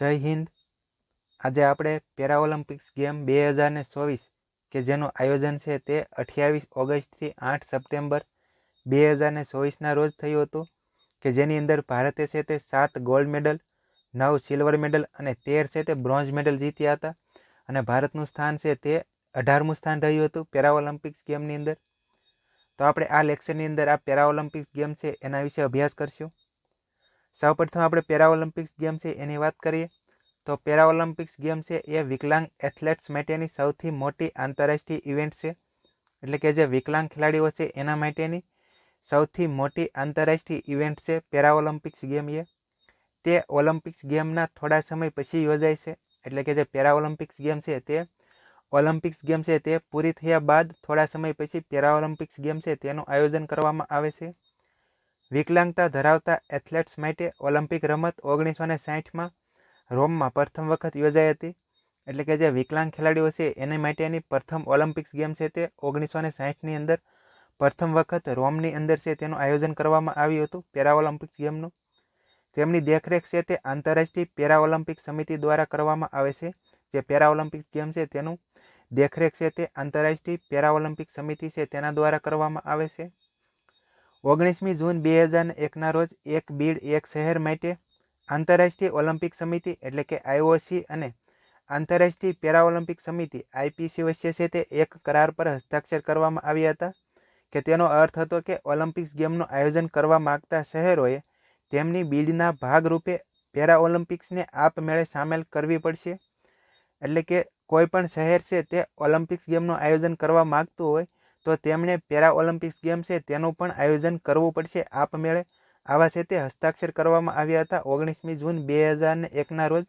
જય હિન્દ. આજે આપણે પેરા ઓલિમ્પિક્સ ગેમ બે હજાર ને ચોવીસ કે જેનું આયોજન છે તે અઠ્યાવીસ ઓગસ્ટથી આઠ સપ્ટેમ્બર બે હજાર ને ચોવીસના રોજ થયું હતું કે જેની અંદર ભારતે છે તે સાત ગોલ્ડ મેડલ, નવ સિલ્વર મેડલ અને તેર છે તે બ્રોન્ઝ મેડલ જીત્યા હતા અને ભારતનું સ્થાન છે તે અઢારમું સ્થાન રહ્યું હતું પેરા ઓલિમ્પિક્સ ગેમની અંદર. તો આપણે આ લેક્ચરની અંદર આ પેરા ઓલિમ્પિક્સ ગેમ છે એના વિશે અભ્યાસ કરશું. સૌપ્રથમ આપણે પેરા ઓલિમ્પિક્સ ગેમ છે એની વાત કરીએ. તો પેરા ઓલિમ્પિક્સ ગેમ છે એ વિકલાંગ એથ્લેટ્સ માટેની સૌથી મોટી આંતરરાષ્ટ્રીય ઇવેન્ટ છે. એટલે કે જે વિકલાંગ ખેલાડીઓ છે એના માટેની સૌથી મોટી આંતરરાષ્ટ્રીય ઇવેન્ટ છે પેરા ઓલિમ્પિક્સ ગેમ એ. તે ઓલિમ્પિક્સ ગેમના થોડા સમય પછી યોજાય છે. એટલે કે જે પેરા ઓલિમ્પિક્સ ગેમ છે તે ઓલિમ્પિક્સ ગેમ છે તે પૂરી થયા બાદ થોડા સમય પછી પેરા ઓલિમ્પિક્સ ગેમ છે તેનું આયોજન કરવામાં આવે છે. વિકલાંગતા ધરાવતા એથ્લેટ્સ માટે ઓલિમ્પિક રમત ઓગણીસો ને સાહીઠમાં રોમમાં પ્રથમ વખત યોજાઈ હતી. એટલે કે જે વિકલાંગ ખેલાડીઓ છે, એની માટેની પ્રથમ ઓલિમ્પિક્સ ગેમ છે તે ઓગણીસો ને સાહીઠની અંદર પ્રથમ વખત રોમની અંદર છે તેનું આયોજન કરવામાં આવ્યું હતું, પેરા ઓલિમ્પિક્સ ગેમનું. તેમની દેખરેખ છે તે આંતરરાષ્ટ્રીય પેરા ઓલિમ્પિક સમિતિ દ્વારા કરવામાં આવે છે. જે પેરા ઓલિમ્પિક્સ ગેમ છે તેનું દેખરેખ છે તે આંતરરાષ્ટ્રીય પેરા ઓલિમ્પિક સમિતિ છે તેના દ્વારા કરવામાં આવે છે. ઓગણીસમી જૂન બે હજાર એકના રોજ એક બીડ એક શહેર માટે આંતરરાષ્ટ્રીય ઓલિમ્પિક સમિતિ એટલે કે આઈઓસી અને આંતરરાષ્ટ્રીય પેરા ઓલિમ્પિક સમિતિ આઈપીસી વચ્ચે છે તે એક કરાર પર હસ્તાક્ષર કરવામાં આવ્યા હતા કે તેનો અર્થ હતો કે ઓલિમ્પિક્સ ગેમનું આયોજન કરવા માગતા શહેરોએ તેમની બીડના ભાગરૂપે પેરા ઓલિમ્પિક્સને આપમેળે સામેલ કરવી પડશે. એટલે કે કોઈ પણ શહેર છે તે ઓલિમ્પિક્સ ગેમનું આયોજન કરવા માગતું હોય તો તેમણે પેરા ઓલિમ્પિક્સ ગેમ છે તેનું પણ આયોજન કરવું પડશે. આપમેળે આવા છે તે હસ્તાક્ષર કરવામાં આવ્યા હતા ઓગણીસમી જૂન બે હજાર એકના રોજ,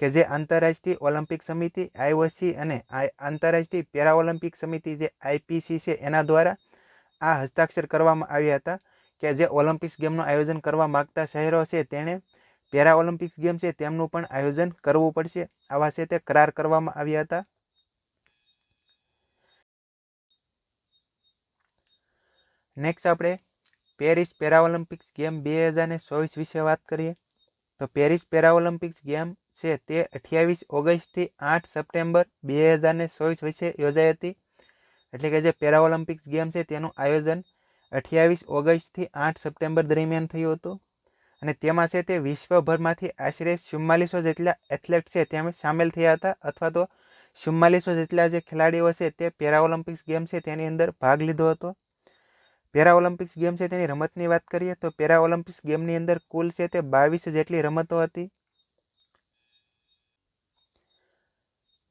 કે જે આંતરરાષ્ટ્રીય ઓલિમ્પિક સમિતિ આઈઓસી અને આંતરરાષ્ટ્રીય પેરા ઓલિમ્પિક સમિતિ જે આઈપીસી છે એના દ્વારા આ હસ્તાક્ષર કરવામાં આવ્યા હતા, કે જે ઓલિમ્પિક્સ ગેમનું આયોજન કરવા માગતા શહેરો છે તેણે પેરા ઓલિમ્પિક્સ ગેમ છે તેમનું પણ આયોજન કરવું પડશે. આવા છે તે કરાર કરવામાં આવ્યા હતા. નેક્સ્ટ આપણે પેરિસ પેરાઓલિમ્પિક્સ ગેમ બે હજાર ને ચોવીસ વિશે વાત કરીએ. તો પેરિસ પેરાઓલિમ્પિક્સ ગેમ છે તે અઠ્યાવીસ ઓગસ્ટથી આઠ સપ્ટેમ્બર બે હજાર ને ચોવીસ વિશે યોજાઈ હતી. એટલે કે જે પેરાઓલિમ્પિક્સ ગેમ છે તેનું આયોજન અઠ્યાવીસ ઓગસ્ટથી આઠ સપ્ટેમ્બર દરમિયાન થયું હતું. અને તેમાં છે તે વિશ્વભરમાંથી આશરે ચુમ્માલીસો જેટલા એથ્લેટ છે તેમાં સામેલ થયા હતા. અથવા તો ચુમ્માલીસો જેટલા જે ખેલાડીઓ છે તે પેરાઓલિમ્પિક્સ ગેમ છે તેની અંદર ભાગ લીધો હતો. પેરા ઓલિમ્પિક્સ ગેમ છે તેની રમતની વાત કરીએ તો પેરા ઓલિમ્પિક્સ ગેમની અંદર કુલ છે તે બાવીસ જેટલી રમતો હતી.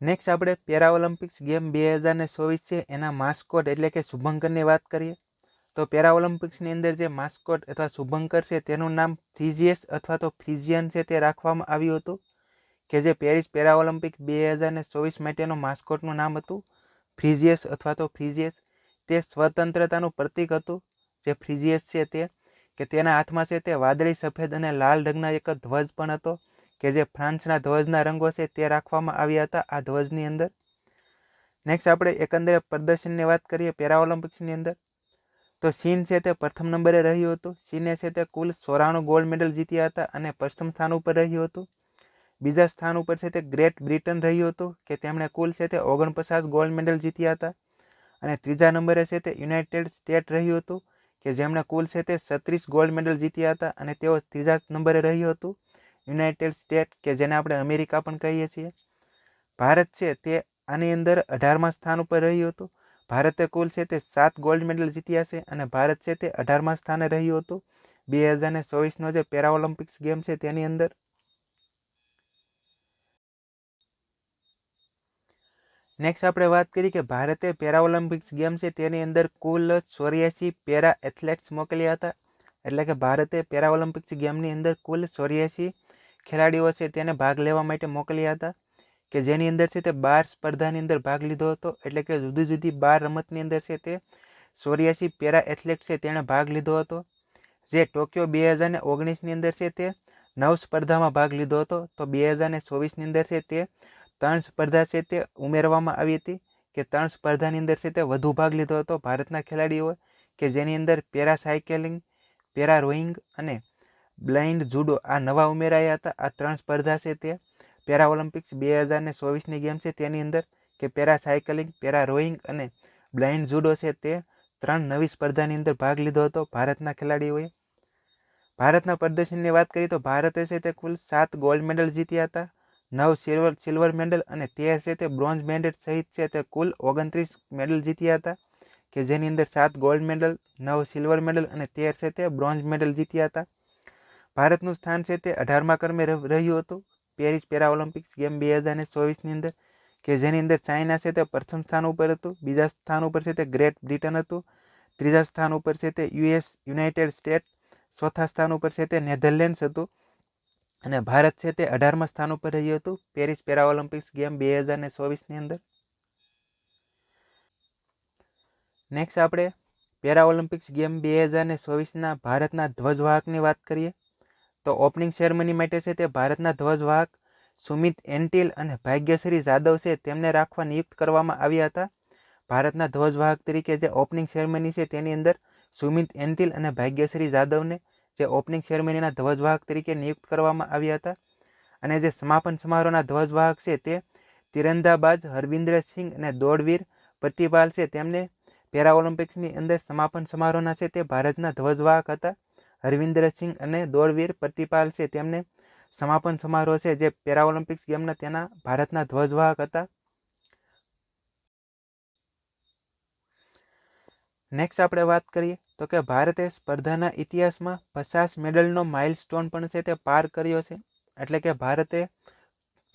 નેક્સ્ટ આપણે પેરા ઓલિમ્પિક્સ ગેમ બે હજાર ને ચોવીસ છે એના માસ્કોટ એટલે કે શુભંકરની વાત કરીએ. તો પેરા ઓલિમ્પિક્સની અંદર જે માસ્કોટ અથવા શુભંકર છે તેનું નામ ફ્રીઝિયસ અથવા તો ફ્રીઝિયન છે તે રાખવામાં આવ્યું હતું. કે જે પેરિસ પેરા ઓલિમ્પિક બે હજાર ને ચોવીસ માટેનું માસ્કોટનું નામ હતું. ફ્રીઝિયસ અથવા તો ફ્રીઝિયસ તે સ્વતંત્રતાનું પ્રતીક હતું, જે ફ્રિજિયસ છે તે, કે તેના હાથમાં છે તે વાદળી, સફેદ અને લાલ રંગના એક ધ્વજ પણ હતો, કે જે ફ્રાન્સના ધ્વજના રંગો છે તે રાખવામાં આવ્યા હતા આ ધ્વજની અંદર. નેક્સ્ટ આપણે એકંદરે પ્રદર્શનની વાત કરીએ પેરા ઓલિમ્પિક્સની અંદર. તો ચીન છે તે પ્રથમ નંબરે રહ્યું હતું. ચીને છે તે કુલ સોરાણું ગોલ્ડ મેડલ જીત્યા હતા અને પ્રથમ સ્થાન ઉપર રહ્યું હતું. બીજા સ્થાન ઉપર છે તે ગ્રેટ બ્રિટન રહ્યું હતું, કે તેમણે કુલ છે તે ઓગણપચાસ ગોલ્ડ મેડલ જીત્યા હતા. અને ત્રીજા નંબરે છે તે યુનાઇટેડ સ્ટેટ રહ્યું હતું, કે જેમણે કુલ છે તે છત્રીસ ગોલ્ડ મેડલ જીત્યા હતા અને તેઓ ત્રીજા નંબરે રહ્યું હતું, યુનાઇટેડ સ્ટેટ કે જેને આપણે અમેરિકા પણ કહીએ છીએ. ભારત છે તે આની અંદર અઢારમા સ્થાન ઉપર રહ્યું હતું. ભારતે કુલ છે તે સાત ગોલ્ડ મેડલ જીત્યા છે અને ભારત છે તે અઢારમા સ્થાને રહ્યું હતું. બે હજાર ને ચોવીસનો જે પેરા ઓલિમ્પિક્સ ગેમ છે તેની અંદર નેક્સ્ટ આપણે વાત કરી કે ભારતે પેરા ઓલિમ્પિક્સ ગેમ છે તેની અંદર કુલ ચોર્યાસી પેરા એથ્લેટ્સ મોકલ્યા હતા. એટલે કે ભારતે પેરા ઓલિમ્પિક્સ ગેમની અંદર કુલ ચોર્યાસી ખેલાડીઓ છે તેને ભાગ લેવા માટે મોકલ્યા હતા. કે જેની અંદર છે તે બાર સ્પર્ધાની અંદર ભાગ લીધો હતો. એટલે કે જુદી જુદી બાર રમતની અંદર છે તે ચોર્યાસી પેરા એથ્લેટ છે તેણે ભાગ લીધો હતો. જે ટોક્યો બે હજાર ઓગણીસની અંદર છે તે નવ સ્પર્ધામાં ભાગ લીધો હતો. તો બે હજાર ચોવીસની અંદર છે તે ત્રણ સ્પર્ધા છે તે ઉમેરવામાં આવી હતી કે ત્રણ સ્પર્ધાની અંદર છે તે વધુ ભાગ લીધો હતો ભારતના ખેલાડીઓએ, કે જેની અંદર પેરા સાયકલિંગ, પેરા રોઈંગ અને બ્લાઇન્ડ જુડો આ નવા ઉમેરાયા હતા. આ ત્રણ સ્પર્ધા છે તે પેરા ઓલિમ્પિક્સ બે હજાર ને ચોવીસની ગેમ છે તેની અંદર, કે પેરા સાયકલિંગ, પેરા રોઈંગ અને બ્લાઇન્ડ જુડો છે તે ત્રણ નવી સ્પર્ધાની અંદર ભાગ લીધો હતો ભારતના ખેલાડીઓએ. ભારતના પ્રદર્શનની વાત કરીએ તો ભારતે છે તે કુલ સાત ગોલ્ડ મેડલ જીત્યા હતા. નવ સિલ્વર સિલ્વર મેડલ અને તેર છે તે બ્રોન્ઝ મેડલ સહિત છે તે કુલ ઓગણત્રીસ મેડલ જીત્યા હતા, કે જેની અંદર સાત ગોલ્ડ મેડલ, નવ સિલ્વર મેડલ અને તેર છે તે બ્રોન્ઝ મેડલ જીત્યા હતા. ભારતનું સ્થાન છે તે અઢારમા ક્રમે રહ્યું હતું. પેરિસ પેરા ઓલિમ્પિક્સ ગેમ બે હજાર ને ચોવીસની અંદર, કે જેની અંદર ચાઇના છે તે પ્રથમ સ્થાન ઉપર હતું, બીજા સ્થાન ઉપર છે તે ગ્રેટ બ્રિટન હતું, ત્રીજા સ્થાન ઉપર છે તે યુએસ યુનાઇટેડ સ્ટેટ ચોથા સ્થાન ઉપર છે તે નેધરલેન્ડ્સ હતું અને ભારત છે તે અઢારમા સ્થાન ઉપર રહ્યું હતું. પેરિસ પેરા ઓલિમ્પિક્સ ગેમ બે હજાર ને ચોવીસની અંદર. નેક્સ્ટ આપણે પેરા ઓલિમ્પિક્સ ગેમ બે હજાર ને ચોવીસના ભારતના ધ્વજવાહકની વાત કરીએ. તો ઓપનિંગ સેરેમની માટે છે તે ભારતના ધ્વજવાહક સુમિત એન્ટિલ અને ભાગ્યશ્રી જાદવ છે તેમને રાખવા નિયુક્ત કરવામાં આવ્યા હતા. ભારતના ધ્વજવાહક તરીકે જે ઓપનિંગ સેરેમની છે તેની અંદર સુમિત એન્ટિલ અને ભાગ્યશ્રી જાદવને જે ઓપનિંગ સેરેમનીના ધ્વજવાહક તરીકે નિયુક્ત કરવામાં આવ્યા હતા અને જે સમાપન સમારોહના ધ્વજવાહક છે તે તિરંદાબાજ હરવિંદર સિંહ અને દોડવીર પ્રતિપાલ છે. તેમને પેરા ઓલિમ્પિક્સની અંદર સમાપન સમારોહના છે તે ભારતના ધ્વજવાહક હતા. હરવિંદર સિંહ અને દોડવીર પ્રતિપાલ છે તેમને સમાપન સમારોહ છે જે પેરા ઓલિમ્પિક્સ ગેમના તેના ભારતના ધ્વજવાહક હતા. નેક્સ્ટ આપણે વાત કરીએ તો કે ભારતે સ્પર્ધાના ઇતિહાસમાં પચાસ મેડલનો માઇલસ્ટોન પણ છે તે પાર કર્યો છે. એટલે કે ભારતે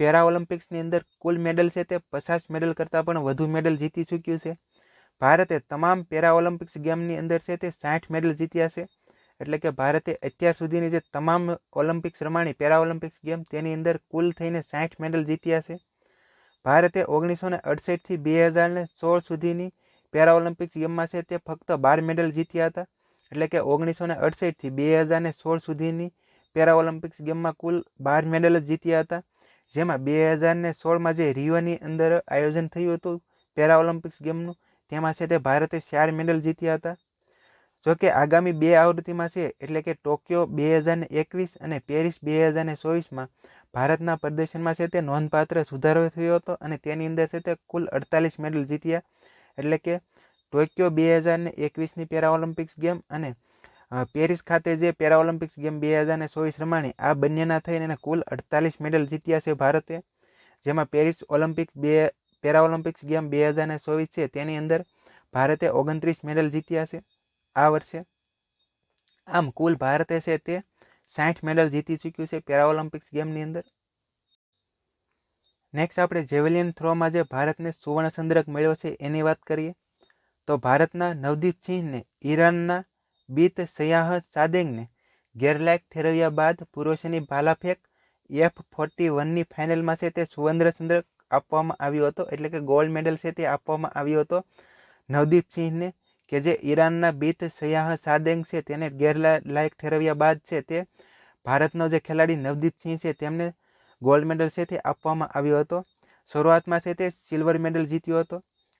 પેરા ઓલિમ્પિક્સની અંદર કુલ મેડલ છે તે પચાસ મેડલ કરતાં પણ વધુ મેડલ જીતી ચૂક્યું છે. ભારતે તમામ પેરા ઓલિમ્પિક્સ ગેમની અંદર છે તે સાઠ મેડલ જીત્યા છે. એટલે કે ભારતે અત્યાર સુધીની જે તમામ ઓલિમ્પિક્સ રમાણી પેરા ઓલિમ્પિક્સ ગેમ તેની અંદર કુલ થઈને સાઠ મેડલ જીત્યા છે. ભારતે ઓગણીસો ને અડસઠથી બે હજારને સોળ સુધીની પેરા ઓલિમ્પિક્સ ગેમમાં છે તે ફક્ત બાર મેડલ જીત્યા હતા. એટલે કે ઓગણીસો ને અડસઠથી બે હજાર ને સોળ સુધીની પેરા ઓલિમ્પિક્સ ગેમમાં કુલ બાર મેડલ જીત્યા હતા. જેમાં બે હજાર ને સોળમાં જે રિયોની અંદર આયોજન થયું હતું પેરા ઓલિમ્પિક્સ ગેમનું, તેમાં છે તે ભારતે ચાર મેડલ જીત્યા હતા. જો કે આગામી બે આવૃત્તિમાં છે, એટલે કે ટોક્યો બે હજાર એકવીસ અને પેરિસ બે હજાર ચોવીસમાં ભારતના પ્રદર્શનમાં છે તે નોંધપાત્ર સુધારો થયો હતો અને તેની અંદર છે તે કુલ અડતાલીસ મેડલ જીત્યા. એટલે કે ટોક્યો બે હજાર ને એકવીસની પેરા ઓલિમ્પિક્સ ગેમ અને પેરિસ ખાતે જે પેરા ઓલિમ્પિક્સ ગેમ બે હજાર ને ચોવીસ રમાણી, આ બંનેના થઈને કુલ અડતાલીસ મેડલ જીત્યા છે ભારતે. જેમાં પેરિસ ઓલિમ્પિક બે પેરા ઓલિમ્પિક્સ ગેમ બે હજાર ને ચોવીસ છે, તેની અંદર ભારતે ઓગણત્રીસ મેડલ જીત્યા છે આ વર્ષે. આમ કુલ ભારતે છે તે સાઠ મેડલ જીતી ચૂક્યું છે પેરા ઓલિમ્પિક્સ ગેમની અંદર. નેક્સ્ટ આપણે જેવેલિયન થ્રોમાં જે ભારતને સુવર્ણ ચંદ્રક મળ્યો છે, એની વાત કરીએ. તો ભારતના નવદીપ સિંહને, ઈરાનના બીત સયાહ સાદેંગને, ગેરલાયક ઠેરવ્યા બાદ પુરુષોની ભાલાફેંક એફ ફોર્ટી વનની ફાઇનલમાં છે તે સુવર્ણ ચંદ્રક આપવામાં આવ્યો હતો, એટલે કે ગોલ્ડ મેડલ છે તે આપવામાં આવ્યો હતો. નવદીપ સિંહને, કે જે ઈરાનના બીત સયાહ સાદેંગ છે, તેને ગેરલાયક ઠેરવ્યા બાદ છે તે ભારતનો જે ખેલાડી નવદીપ સિંહ છે, તેમને ગોલ્ડ મેડલ છે તે આપવામાં આવ્યો હતો. શરૂઆતમાં છે તે સિલ્વર મેડલ જીત્યો હતો.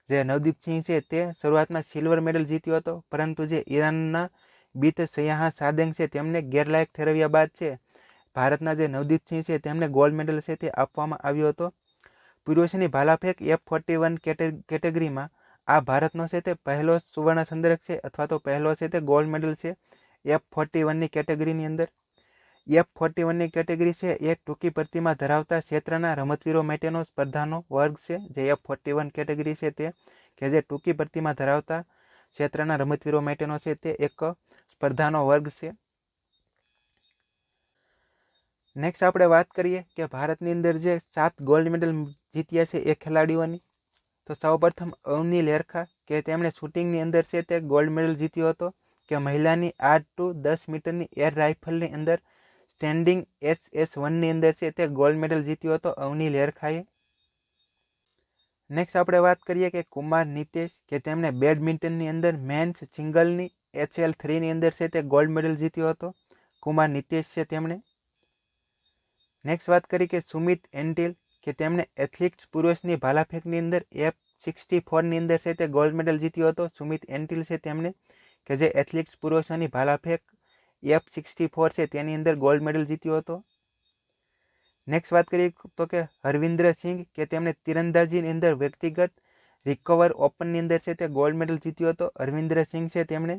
જે નવદીપસિંહ છે તે શરૂઆતમાં સિલ્વર મેડલ જીત્યો હતો. પરંતુ જે ઈરાનના બીત સયાહા સાદેંગ છે તેમને ગેરલાયક ઠેરવ્યા બાદ છે ભારતના જે નવદીપ સિંહ છે તેમને ગોલ્ડ મેડલ છે તે આપવામાં આવ્યો હતો. પુરુષની ભાલાફેંક એફ ફોર્ટી વન કેટેગરીમાં આ ભારતનો છે તે પહેલો સુવર્ણ સંદર્ક છે અથવા તો પહેલો છે તે ગોલ્ડ મેડલ છે એફ ફોર્ટી વનની કેટેગરીની અંદર. એફ ફોર્ટી વનની કેટેગરી છે એ ટૂંકી પ્રતિમા ધરાવતા ક્ષેત્રના રમતવીરો માટેનો સ્પર્ધાનો વર્ગ છે, જે એફ ફોર્ટી વન કેટેગરી છે તે, કે જે ટૂંકી પ્રતિમા ધરાવતા ક્ષેત્રના રમતવીરો માટેનો છે તે એક સ્પર્ધાનો વર્ગ છે. નેક્સ્ટ આપણે વાત કરીએ કે ભારતની અંદર જે સાત ગોલ્ડ મેડલ જીત્યા છે એ ખેલાડીઓની. તો સૌપ્રથમ અવની લેરખા, કે તેમણે શૂટિંગની અંદર છે તે ગોલ્ડ મેડલ જીત્યો હતો, કે મહિલાની આઠ ટુ દસ મીટરની એર રાઇફલની અંદર સ્ટેન્ડિંગ એસ એસ વનની અંદર છે તે ગોલ્ડ મેડલ જીત્યો હતો, અવની લેરખાએ. નેક્સ્ટ આપણે વાત કરીએ કે કુમાર નિતેશ, કે તેમણે બેડમિન્ટનની અંદર મેન્સ સિંગલની એચએલ થ્રીની અંદર છે તે ગોલ્ડ મેડલ જીત્યો હતો. કુમાર નિતેશ છે તેમણે. નેક્સ્ટ વાત કરી કે સુમિત એન્ટિલ, કે તેમણે એથ્લેટિક્સ પુરુષની ભાલાફેંકની અંદર એફ સિક્સટી ફોરની અંદર છે તે ગોલ્ડ મેડલ જીત્યો હતો. સુમિત એન્ટિલ છે તેમણે, કે જે એથ્લેટિક્સ પુરુષોની ભાલાફેંક એફ સિક્સટી ફોર છે, તેની અંદર ગોલ્ડ મેડલ જીત્યો હતો. નેક્સ્ટ વાત કરીએ તો કે હરવિન્દ્ર સિંઘ, કે તેમણે તીરંદાજીની અંદર વ્યક્તિગત રિકવર ઓપનની અંદર છે તે ગોલ્ડ મેડલ જીત્યો હતો. હરવિન્દ્ર સિંઘ છે તેમણે.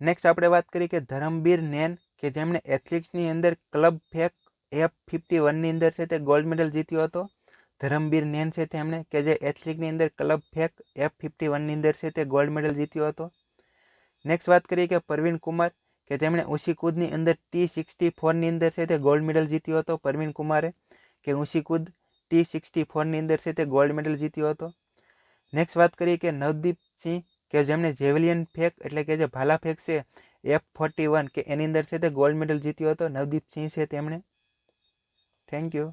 નેક્સ્ટ આપણે વાત કરીએ કે ધરમબીર નેન, કે જેમણે એથ્લેટિક્સની અંદર ક્લબ ફેક એફ ફિફ્ટી વનની અંદર છે તે ગોલ્ડ મેડલ જીત્યો હતો. ધરમબીર નેન છે તેમણે, કે જે એથ્લેટિકની અંદર ક્લબ ફેક એફ ફિફ્ટી વનની અંદર છે તે ગોલ્ડ મેડલ જીત્યો હતો. નેક્સ્ટ વાત કરીએ કે પરવીન કુમાર, કે તેમણે ઊંચી કૂદની અંદર ટી સિક્સટી ફોરની અંદર છે તે ગોલ્ડ મેડલ જીત્યો હતો પરવીન કુમારે, કે ઊંચી કૂદ ટી સિક્સટી ફોરની અંદર છે તે ગોલ્ડ મેડલ જીત્યો હતો. નેક્સ્ટ વાત કરીએ કે નવદીપ સિંહ, કે જેમણે જેવલિયન ફેક એટલે કે જે ભાલા ફેક છે એફ ફોર્ટી વન કે એની અંદર છે તે ગોલ્ડ મેડલ જીત્યો હતો. નવદીપ સિંહ છે તેમણે. Thank you